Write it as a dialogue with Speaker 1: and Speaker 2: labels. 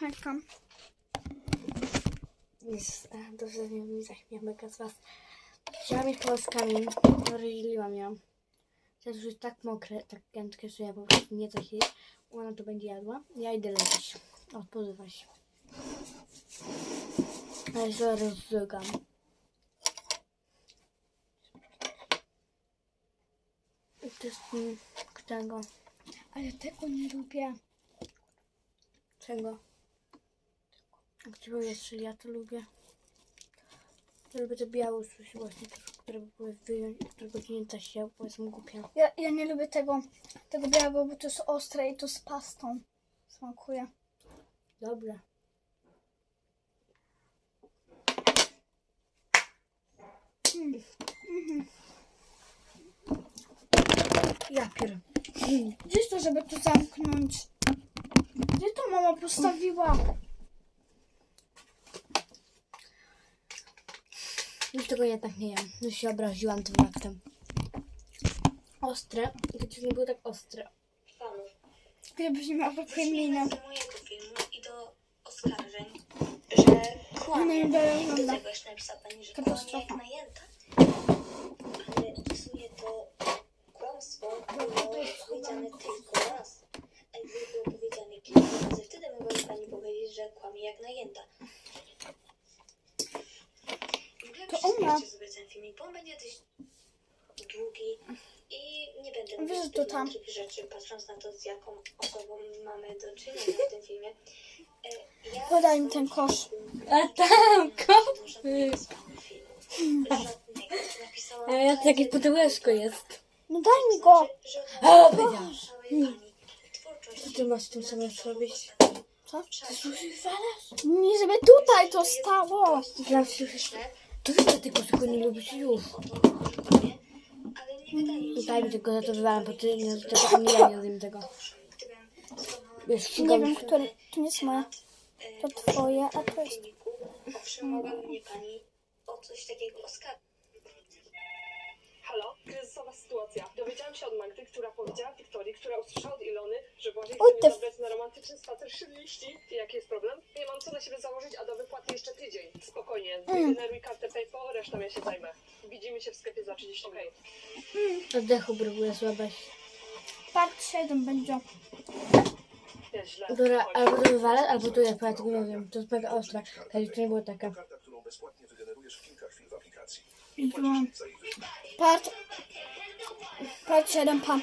Speaker 1: Hejka.
Speaker 2: Jest, dobrze, nie, nie zaśmiemy z was. Chciałam mieć polskami, rozdzieliłam ją. Teraz już jest tak mokre, tak gętkie, że ja po prostu nie coś jeść. Ona to będzie jadła. Ja idę lepić. Odpozywać. Ale się rozdrugam. I To jest tego.
Speaker 1: Ale tego nie lubię.
Speaker 2: Czego? Gdzie jeszcze? Ja to lubię. Ja lubię te białe sushi właśnie, które były wyjąć, którego nie da się, bo jestem głupia.
Speaker 1: Ja, ja nie lubię tego, tego białego, bo to jest ostre i to z pastą smakuje.
Speaker 2: Dobra. Ja pier...
Speaker 1: Gdzieś to, żeby to zamknąć? Gdzie to mama postawiła?
Speaker 2: Już tego jednak nie jem. Już się obraziłam tym faktem. Ostre. To nie było tak ostre.
Speaker 1: Gdybyś nie miała
Speaker 3: do mojego filmu i do oskarżeń, że
Speaker 1: Nie
Speaker 3: kłamie.
Speaker 1: dalej
Speaker 3: do
Speaker 1: ogląda.
Speaker 3: tego jeszcze napisała pani, że kłamie
Speaker 1: Katastrofa.
Speaker 3: jak najęta. Ale sumie to kłamstwo było powiedziane tylko raz. A gdyby było powiedziane kilka razy, wtedy mogłaby pani powiedzieć, że kłamie jak najęta.
Speaker 1: To ona.
Speaker 3: sobie ten filmik, bo on będzie dość długi i nie będę
Speaker 1: Wiesz,
Speaker 3: mówić
Speaker 1: to
Speaker 3: zbyt
Speaker 1: tam.
Speaker 3: rzeczy, patrząc na to, z jaką osobą mamy do czynienia w tym filmie. E, Ja
Speaker 1: Podaj mi ten kosz.
Speaker 2: A tam,
Speaker 3: ko-
Speaker 2: A ja takie pudełeczko jest.
Speaker 1: No daj mi go.
Speaker 2: O, powiedziałaś. Co ty masz tym samym zrobić?
Speaker 1: Co? Nie, żeby tutaj to stało.
Speaker 2: Dla wszystkich. To wy ty tego tylko nie lubisz już.
Speaker 3: Ale nie wydaje mi się,
Speaker 2: Daj mi tego, za to wywalam, bo ty nie, tego, nie ja nie rozumiem tego. Wiesz,
Speaker 1: Nie wiem,
Speaker 2: już.
Speaker 1: które. To nie jest moje. To twoje, a to jest-
Speaker 3: Owszem, mogłaby mnie pani o coś takiego oskarżyć.
Speaker 4: Halo? Kryzysowa sytuacja. Dowiedziałam się od Magdy, która powiedziała Wiktorii, która usłyszała od Ilony, że Błażej
Speaker 1: What
Speaker 4: chce
Speaker 1: the
Speaker 4: mnie zabrać na romantyczny spacer wśród liści. I jaki jest problem? Nie mam co na siebie założyć, a do wypłaty jeszcze tydzień. Spokojnie. Wygeneruj kartę PayPal, resztą ja się zajmę. Widzimy się w sklepie za 30 Okej.
Speaker 2: Oddechu próbuję złapać.
Speaker 1: Part 7 będzie.
Speaker 2: Dobra, albo to wywalę, albo to ja tego nie wiem. To jest mega. Kiedyś to nie było taka.
Speaker 5: Karta, którą bezpłatnie wygenerujesz w kilka chwil w aplikacji.
Speaker 1: I
Speaker 5: Płacisz za jej.
Speaker 1: Part. Part 7 pa.